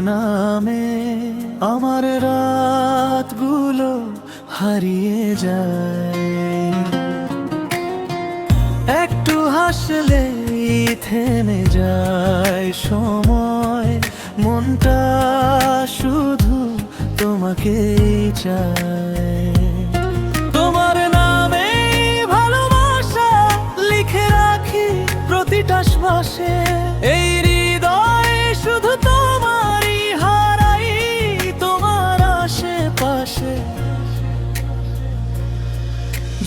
নামে, আমার রাতগুলো হারিয়ে যায়। একটু হাসলেই থেমে যায় সময়, মনটা শুধু তোমাকে চায়। তোমার নামে ভালোবাসা লিখে রাখি প্রতিটা শ্বাসে।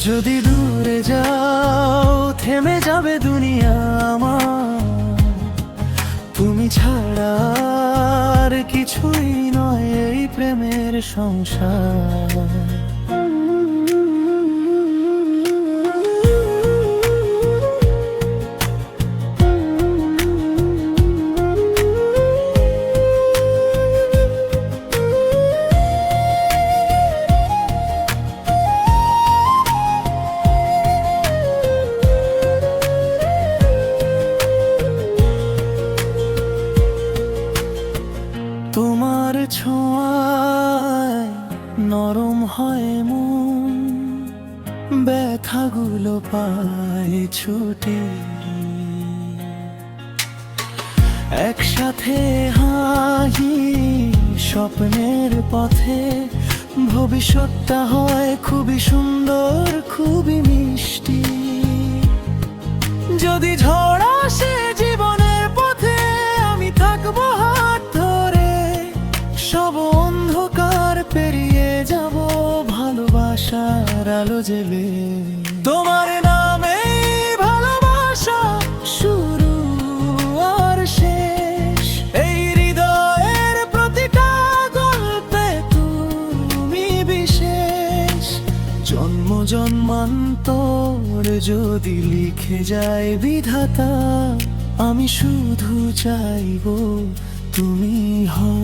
যদি দূরে যাও, থেমে যাবে দুনিয়া আমার। তুমি ছাড়া আর কিছুই নয় এই প্রেমের সংসার। ছোঁয়ায় নরম হয় মন, ব্যথাগুলো পায় ছুটে। একসাথে হাহি স্বপ্নের পথে, ভবিষ্যৎটা হয় খুবই সুন্দর, খুবই মিষ্টি। যদি ঝড় ভালোবাসার আলো জেলে। তোমার নামে ভালোবাসা শুরু আর শেষ। এই হৃদয়ের প্রতিটা গল্পে তুমি বিশেষ। জন্ম জন্মান্তর যদি লিখে যায় বিধাতা, আমি শুধু চাইব তুমি হও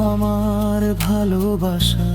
আমার ভালোবাসা।